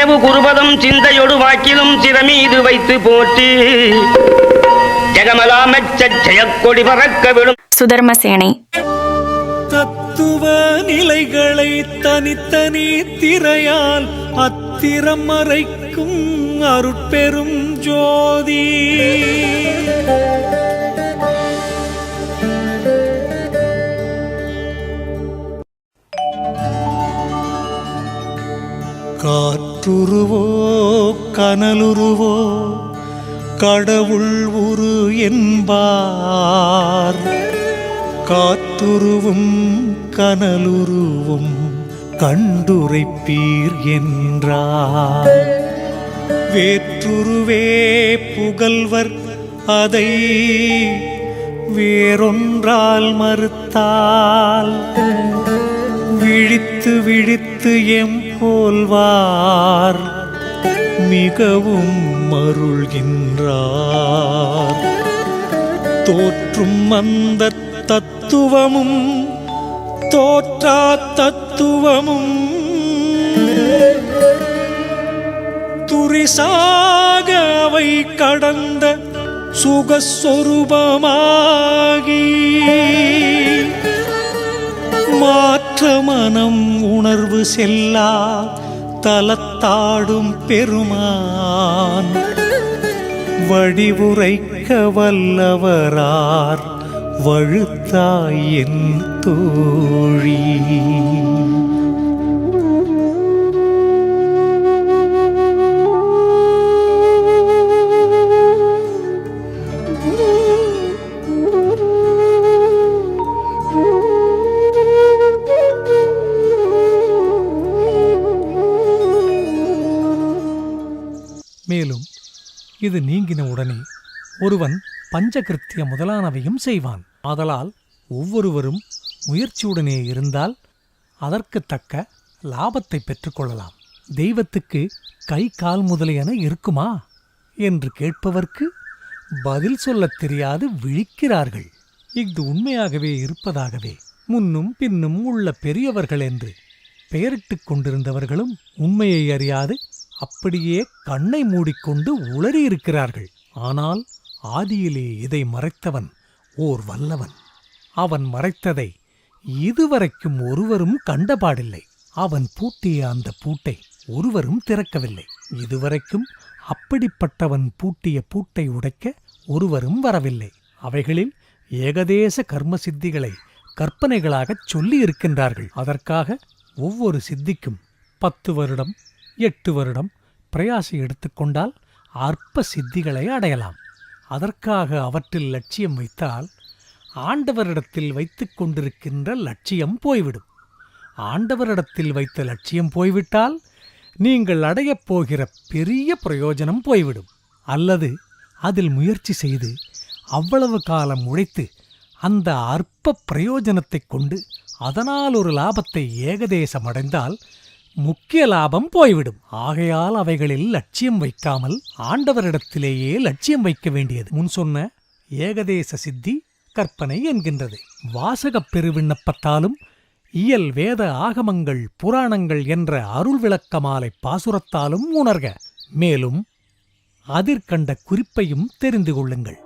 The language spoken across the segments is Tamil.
மேவு குருபதம் சிந்தையொடு வாக்கிலும் சிறமீது வைத்து போற்றி. ஜெகமலாமச்ச ஜெயக்கொடி பறக்க விடும். சுதர்மசேனை தத்துவ நிலைகளை தனித்தனி திரையால் அத்திரம் மறைக்கும் அருட்பெரும் ஜோதி. காற்றுருவோ கனலுருவோ கடவுள் உரு என்பார். காத்துருவும் கனலுருவும் கண்டுரைப்பீர் என்றார். வேற்றுருவே புகழ்வர் அதை வேறொன்றால் மறுத்தால். விழித்து விழித்து எம் போல்வார். மிகவும் மருள்கின்றார். தோற்றும் அந்த தத்துவமும் தோற்றா தத்துவமும் துரிசாக அவை கடந்த சுகஸ்வரூபமாகி மாற்ற மற்ற மனம் உணர்வு செல்லா தலத்தாடும் பெருமான். வழிவுரைக்க வல்லவரார் வழுத்தாயின் தோழி. இது நீங்கின உடனே ஒருவன் பஞ்சகிருத்திய முதலானவையும் செய்வான். ஆதலால் ஒவ்வொருவரும் முயற்சியுடனே இருந்தால் அதற்கு தக்க லாபத்தை பெற்றுக்கொள்ளலாம் தெய்வத்துக்கு கை கால் முதலியன இருக்குமா? என்று கேட்பவர்க்கு பதில் சொல்லத் தெரியாது விழிக்கிறார்கள். இஃது உண்மையாகவே இருப்பதாகவே முன்னும் பின்னும் உள்ள பெரியவர்கள் என்று பெயரிட்டுக் கொண்டிருந்தவர்களும் உண்மையை அறியாது அப்படியே கண்ணை மூடிக்கொண்டு உளறியிருக்கிறார்கள். ஆனால் ஆதியிலே இதை மறைத்தவன் ஓர் வல்லவன். அவன் மறைத்ததை இதுவரைக்கும் ஒருவரும் கண்டபாடில்லை அவன் பூட்டிய அந்த பூட்டை ஒருவரும் திறக்கவில்லை. இதுவரைக்கும் அப்படிப்பட்டவன் பூட்டிய பூட்டை உடைக்க ஒருவரும் வரவில்லை. அவைகளில் ஏகதேச கர்ம சித்திகளை கற்பனைகளாகச் சொல்லி இருக்கின்றார்கள் அதற்காக ஒவ்வொரு சித்திக்கும் பத்து வருடம் எட்டு வருடம் பிரயாசை எடுத்துக்கொண்டால் அற்ப சித்திகளை அடையலாம். அதற்காக அவற்றில் லட்சியம் வைத்தால் ஆண்டவரிடத்தில் வைத்து கொண்டிருக்கின்ற லட்சியம் போய்விடும். ஆண்டவரிடத்தில் வைத்த லட்சியம் போய்விட்டால் நீங்கள் அடையப் போகிற பெரிய பிரயோஜனம் போய்விடும். அல்லது அதில் முயற்சி செய்து அவ்வளவு காலம் உழைத்து அந்த அற்ப பிரயோஜனத்தைக் கொண்டு அதனால் ஒரு லாபத்தை ஏகதேசம் அடைந்தால் முக்கிய லாபம் போய்விடும். ஆகையால் அவைகளில் லட்சியம் வைக்காமல் ஆண்டவரிடத்திலேயே லட்சியம் வைக்க வேண்டியது. முன் சொன்ன ஏகதேச சித்தி கற்பனை என்கின்றது. வாசகப் பெருவிண்ணப்பத்தாலும் இயல் வேத ஆகமங்கள் புராணங்கள் என்ற அருள் விளக்கமாலை பாசுரத்தாலும் உணர்க. மேலும் அதிற்கண்ட குறிப்பையும் தெரிந்து கொள்ளுங்கள்.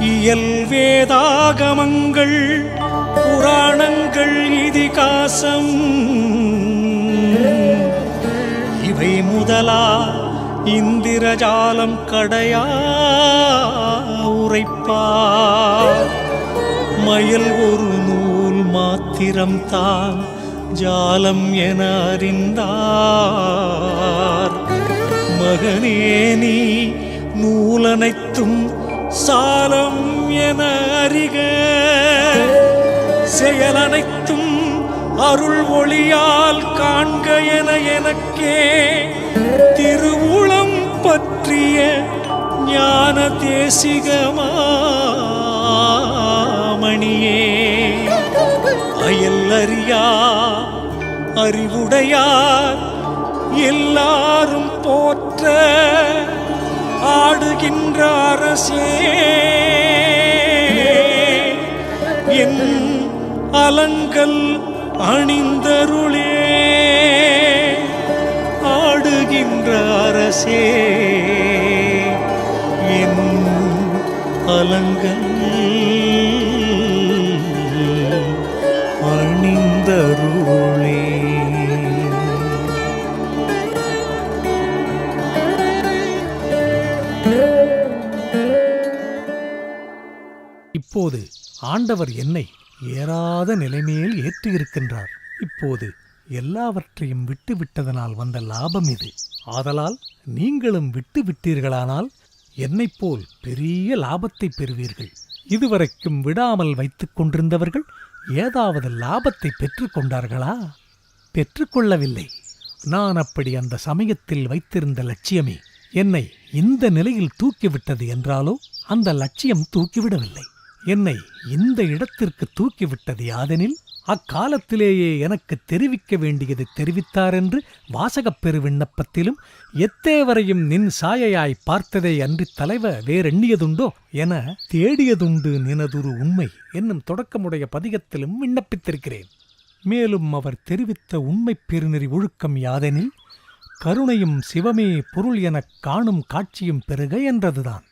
இயல் வேதாகமங்கள் புராணங்கள் இதிகாசம். இவை முதலா இந்திரஜாலம் கடையா உரைப்பார் மயில் ஒரு நூல் மாத்திரம் தான் ஜாலம் என அறிந்தார். மகனே நீ நூலனைத்தும் சாலம் என அறிக. செயலனைத்தும் அருள் ஒளியால் காண்க என எனக்கே. திருவுளம் பற்றிய ஞான தேசிகமாமணியே அயல் அறியா அறிவுடையார் எல்லாரும் போற்ற ஆடுகின்ற அரசே. என் அலங்கல் அணிந்தருளே. ஆடுகின்ற அரசே என் அலங்கல் அணிந்தருளே. இப்போது ஆண்டவர் என்னை ஏறாத நிலைமேல் ஏற்றியிருக்கின்றார். இப்போது எல்லாவற்றையும் விட்டுவிட்டதனால் வந்த லாபம் இது. ஆதலால் நீங்களும் விட்டு விட்டீர்களானால் என்னைப் போல் பெரிய லாபத்தை பெறுவீர்கள். இதுவரைக்கும் விடாமல் வைத்துக் கொண்டிருந்தவர்கள் ஏதாவது லாபத்தை பெற்றுக் கொண்டார்களா? பெற்றுக்கொள்ளவில்லை நான் அப்படி அந்த சமயத்தில் வைத்திருந்த லட்சியமே என்னை இந்த நிலையில் தூக்கிவிட்டது என்றாலோ அந்த லட்சியம் தூக்கிவிடவில்லை. என்னை இந்த இடத்திற்கு தூக்கிவிட்டது யாதெனில் அக்காலத்திலேயே எனக்கு தெரிவிக்க வேண்டியது தெரிவித்தார் என்று வாசகப் பெரு விண்ணப்பத்திலும் எத்தேவரையும் நின் சாயையாய் பார்த்ததை அன்றி தலைவ வேறெண்ணியதுண்டோ என தேடியதுண்டு நினதுரு உண்மை என்னும் தொடக்கமுடைய பதிகத்திலும் விண்ணப்பித்திருக்கிறேன். மேலும் அவர் தெரிவித்த உண்மைப் பெருநெறி ஒழுக்கம் யாதெனில் கருணையும் சிவமே பொருள் எனக் காணும் காட்சியும் பெருக என்றதுதான்.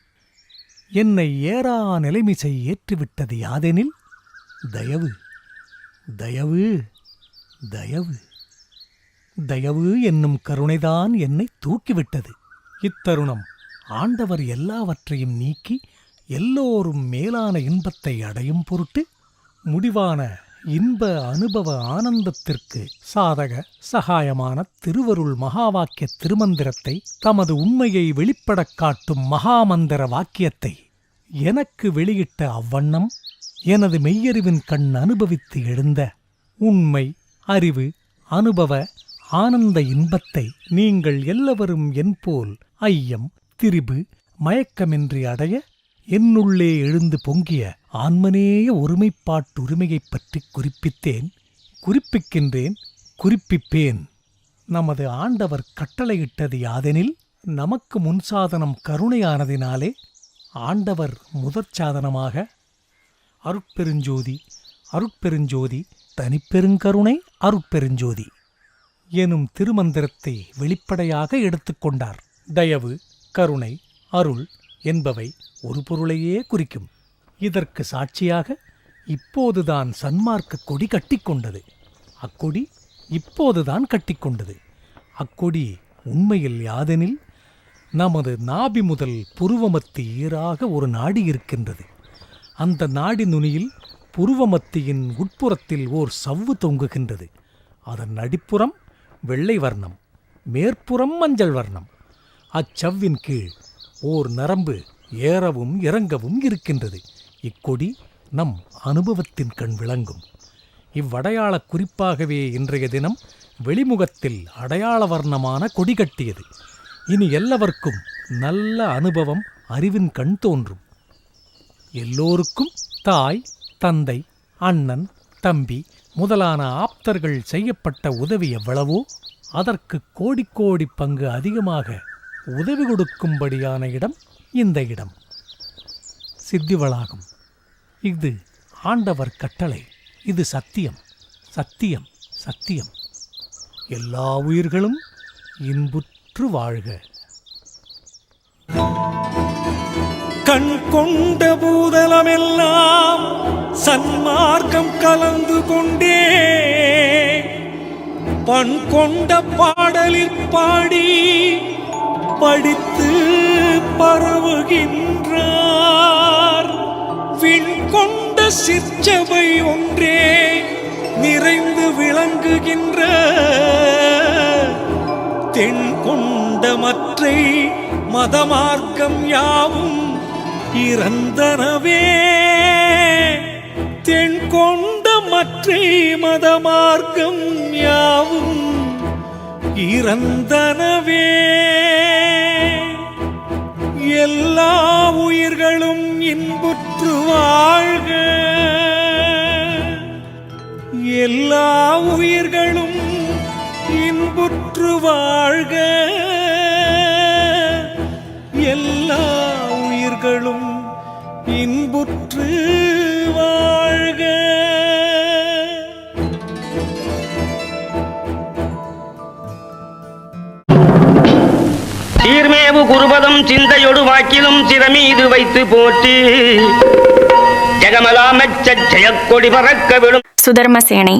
என்னை ஏறா நிலைமிசை ஏற்றிவிட்டது யாதெனில்? தயவு தயவு தயவு. தயவு என்னும் கருணைதான் என்னை தூக்கிவிட்டது. இத்தருணம் ஆண்டவர் எல்லாவற்றையும் நீக்கி எல்லோரும் மேலான இன்பத்தை அடையும் பொருட்டு முடிவான இன்ப அனுபவ ஆனந்தத்திற்கு சாதக சகாயமான திருவருள் மகாவாக்கிய திருமந்திரத்தை தமது உண்மையை வெளிப்படக் காட்டும் மகாமந்திர வாக்கியத்தை எனக்கு வெளியிட்ட அவ்வண்ணம் எனது மெய்யறிவின் கண் அனுபவித்து எழுந்த உண்மை அறிவு அனுபவ ஆனந்த இன்பத்தை நீங்கள் எல்லவரும் என்போல் ஐயம் திரிபு மயக்கமின்றி அடைய என்னுள்ளே எழுந்து பொங்கிய ஆன்மநேய ஒருமைப்பாட்டுரிமையைப் பற்றி குறிப்பித்தேன் குறிப்பிக்கின்றேன் குறிப்பிப்பேன். நமது ஆண்டவர் கட்டளையிட்டது யாதெனில் நமக்கு முன்சாதனம் கருணையானதினாலே ஆண்டவர் முதற் சாதனமாக அருட்பெருஞ்சோதி அருட்பெருஞ்சோதி தனிப்பெருங்கருணை அருட்பெருஞ்சோதி. எனும் திருமந்திரத்தை வெளிப்படையாக எடுத்துக்கொண்டார் தயவு கருணை அருள் என்பவை ஒரு பொருளையே குறிக்கும். இதற்கு சாட்சியாக இப்போதுதான் சன்மார்க்க கொடி கட்டிக்கொண்டது. அக்கொடி இப்போதுதான் கட்டிக்கொண்டது. அக்கொடி உண்மையில் யாதெனில் நமது நாபி முதல் புருவமத்தி ஈராக ஒரு நாடி இருக்கின்றது. அந்த நாடி நுனியில் புருவமத்தியின் உட்புறத்தில் ஓர் சவ்வு தொங்குகின்றது. அதன் அடிப்புறம் வெள்ளை வர்ணம் மேற்புறம் மஞ்சள் வர்ணம். அச்சவ்வின் கீழ் ஓர் நரம்பு ஏறவும் இறங்கவும் இருக்கின்றது. இக்கொடி நம் அனுபவத்தின் கண் விளங்கும். இவ்வடையாள குறிப்பாகவே இன்றைய தினம் வெளிமுகத்தில் அடையாள வர்ணமான கொடி கட்டியது. இனி எல்லாவர்க்கும் நல்ல அனுபவம் அறிவின் கண் தோன்றும். எல்லோருக்கும் தாய் தந்தை அண்ணன் தம்பி முதலான ஆப்தர்கள் செய்யப்பட்ட உதவி எவ்வளவோ அதற்கு கோடிக்கோடி பங்கு அதிகமாக உதவி கொடுக்கும்படியான இடம் இந்த இடம். சித்திவளாகும். இது ஆண்டவர் கட்டளை. இது சத்தியம். சத்தியம் சத்தியம். எல்லா உயிர்களும் இன்புற்று வாழ்க. கண் கொண்ட பூதலமெல்லாம் சன்மார்க்கம் கலந்து கொண்டே. பண் கொண்ட பாடலில் பாடி படித்து பரவுகின்ற விண் கொண்ட சிற்சபை ஒன்றே நிறைந்து விளங்குகின்ற தென் கொண்ட மற்றை மதமார்க்கம் யாவும் இறந்தனவே. தென் கொண்ட மற்றை மதமார்க்கம் யாவும் இறந்தனவே. உற்று வாழ்க. எல்லா உயிர்களும் இன்புற்று வாழ்க. எல்லா உயிர்களும் இன்புற்று வாழ்க. சீர்மேவு குருபதம் சிந்தையொடு வாக்கிலும் சிறமீது வைத்து போற்றி. ஜெகமலாமச்ச ஜெயக்கொடி பறக்க விடும் சுதர்மசேனை